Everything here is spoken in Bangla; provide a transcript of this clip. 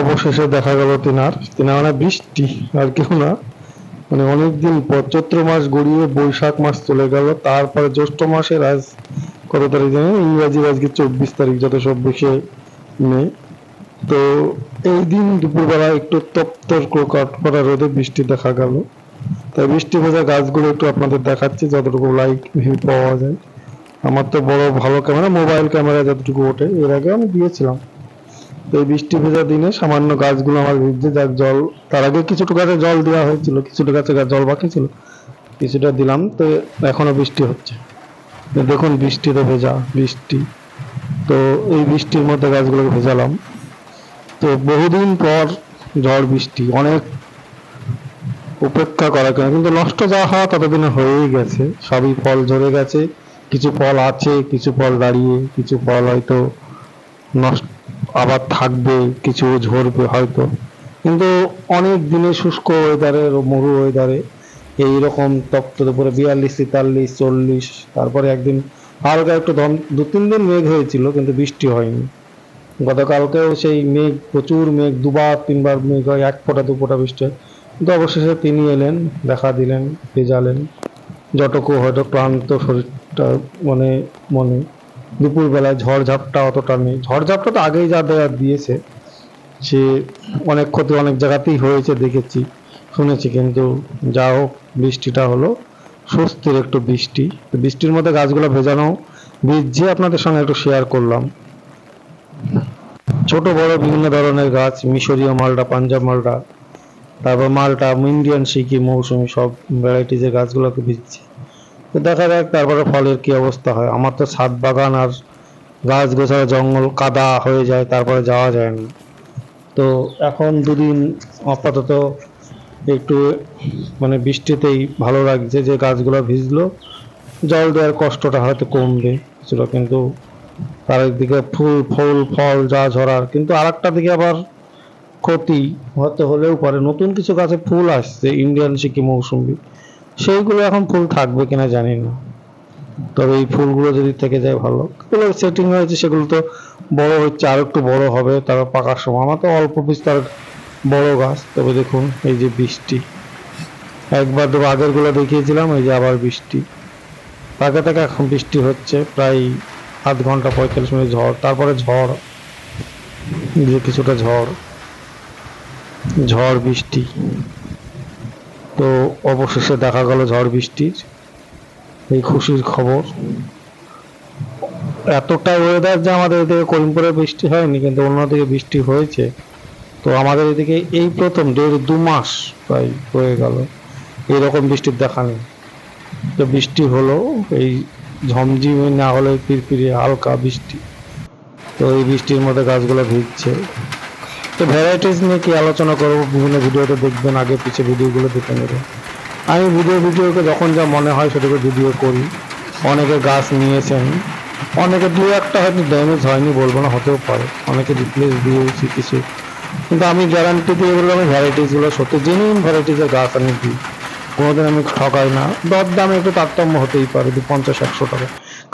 অবশেষে দেখা গেল তিনার। তিনার মানে বৃষ্টি, আর কেউ না। মানে অনেকদিন পর, চৈত্র মাস গড়িয়ে বৈশাখ মাস চলে গেল। তারপরে জ্যৈষ্ঠ মাসের আজ কত তারিখ জানেন ইংরাজির আজকে চব্বিশ তারিখ, যত চব্বিশে মে তো এই দিন দুপুরবেলা একটু তপ্ত কাট করা রোদে বৃষ্টি দেখা গেল। তাই বৃষ্টি ভেজা গাছগুলো একটু আপনাদের দেখাচ্ছি, যতটুকু লাইট ভিউ পাওয়া যায়। আমার তো বড় ভালো ক্যামেরা মোবাইল ক্যামেরা যতটুকু ওঠে, এর আগে আমি দিয়েছিলাম। তো এই বৃষ্টি ভেজা দিনে সামান্য গাছগুলো আমার ভিজছে যাক জল, তার আগে কিছুটা গাছে জল দেওয়া হয়েছিল কিছুটা গাছে জল বাকি ছিল, কিছুটা দিলাম, তো এখনও বৃষ্টি হচ্ছে। দেখুন বৃষ্টিতে ভেজা, বৃষ্টি। তো এই বৃষ্টির মধ্যে গাছগুলোকে ভেজালাম। তো বহুদিন পর ঝড় বৃষ্টি, অনেক উপেক্ষা করা কেন? কিন্তু নষ্ট যা হওয়া ততদিনে হয়েই গেছে। সবই ফল ঝরে গেছে, কিছু ফল আছে, কিছু ফল দাঁড়িয়ে, কিছু ফল হয়তো নষ্ট আবার থাকবে, কিছু ঝরবে হয়তো। কিন্তু অনেক দিনে শুষ্ক ওয়েদারে মরু ওয়েদারে এইরকম তপ্ত দুপুরে বিয়াল্লিশ, তেতাল্লিশ, চল্লিশ, তারপরে একদিন হালকা একটু দম- দু, তিন দিন মেঘ হয়েছিল, কিন্তু বৃষ্টি হয়নি। গতকালকেও সেই মেঘ, প্রচুর মেঘ, দুবার, তিনবার মেঘ হয়, এক ফোঁটা, দু ফোঁটা বৃষ্টি হয়। কিন্তু অবশেষে তিনি এলেন, দেখা দিলেন, ভেজালেন। যতটুকু হয়তো ক্লান্ত শরীরটা মানে মনে দুপুরবেলায় ঝড়ঝাপটা অতটা নেই। ঝড়ঝাপটা তো আগেই যা দেওয়ার দিয়েছে সে অনেক ক্ষতি অনেক জায়গাতেই হয়েছে, দেখেছি, শুনেছি, কিন্তু যা হোক, বৃষ্টিটা হলো, স্বস্তির একটু বৃষ্টি। বৃষ্টির মধ্যে গাছগুলো ভেজানো ভিজছে আপনাদের সঙ্গে একটু শেয়ার করলাম। ছোট, বড় বিভিন্ন ধরনের গাছ, মিশরীয় মালটা পাঞ্জাব মালটা তারপর মালটা, ইন্ডিয়ান সিকি, মৌসুমি সব ভ্যারাইটিজের গাছগুলোকে ভিজছে। দেখা যাক তারপরে ফলের কি অবস্থা হয়। আমার তো ছাদ বাগান আর গাছ গোছানো জঙ্গল কাদা হয়ে যায়, তারপরে যাওয়া যায় না। তো এখন দুদিন আপাতত একটু মানে বৃষ্টিতেই ভালো লাগছে যে গাছগুলো ভিজলো। জল দেওয়ার কষ্টটা হয়তো কমবে কিছুটা, কিন্তু একদিকে ফুল ফুল, ফল, যা ঝরার। কিন্তু আরেকটা দিকে আবার ক্ষতি হতে হলেও পারে। নতুন কিছু গাছে ফুল আসছে, ইন্ডিয়ান সিকি মৌসুমি। সেইগুলো এখন ফুল থাকবে কিনা জানি না। তবে এই ফুলগুলো যদি থেকে যায় ভালো। যেগুলো সেটিং হয়েছে, সেগুলো তো বড় হচ্ছে, আর একটু বড় হবে, তারপর পাকার সময়। আমার তো অল্প বিস্তার বড় গাছ, তবে দেখুন এই যে বৃষ্টি। একবার তো আগেরগুলো দেখিয়েছিলাম, এই যে আবার বৃষ্টি। তাকে তাকে এখন বৃষ্টি হচ্ছে, প্রায় আধ ঘণ্টা পঁয়তাল্লিশ মিনিট ঝড়, তারপরে ঝড় যে কিছুটা ঝড়। ঝড়, বৃষ্টি। তো অবশেষে দেখা গেল ঝড় বৃষ্টির এই খুশির খবর। এতটা ওয়েদার যে আমাদের এদিকে করিমপুরে বৃষ্টি হয়নি, কিন্তু অন্যদিকে বৃষ্টি হয়েছে। তো আমাদের এদিকে এই প্রথম দেড় দু মাস প্রায় হয়ে গেল, এরকম বৃষ্টির দেখা নেই। তো বৃষ্টি হলো, এই ঝমঝিমে না হলে পিরপিরে হালকা বৃষ্টি। তো এই বৃষ্টির মধ্যে গাছগুলো ভিজছে। তো ভ্যারাইটিস নিয়ে কি আলোচনা করব? বিভিন্ন ভিডিওতে দেখবেন, আগে পিছে ভিডিওগুলো দেখে নেবেন। আমি ভিডিও ভিডিওকে যখন যা মনে হয় সেটাকে ভিডিও করি। অনেকে গাছ নিয়েছেন। অনেকে দু একটা হয়তো ড্যামেজ হয়নি বলব না, হতেও পারে। অনেকে রিপ্লেস দিয়েছি কিছু। কিন্তু আমি গ্যারান্টি দিয়ে বললাম, আমি ভ্যারাইটিসগুলো সত্যি জেনুইন ভ্যারাইটিসের গাছ আমি দিই। কোনোদিন আমি ঠকাই না। দর দামে একটু তারতম্য হতেই পারে, দু পঞ্চাশ, একশো টাকা।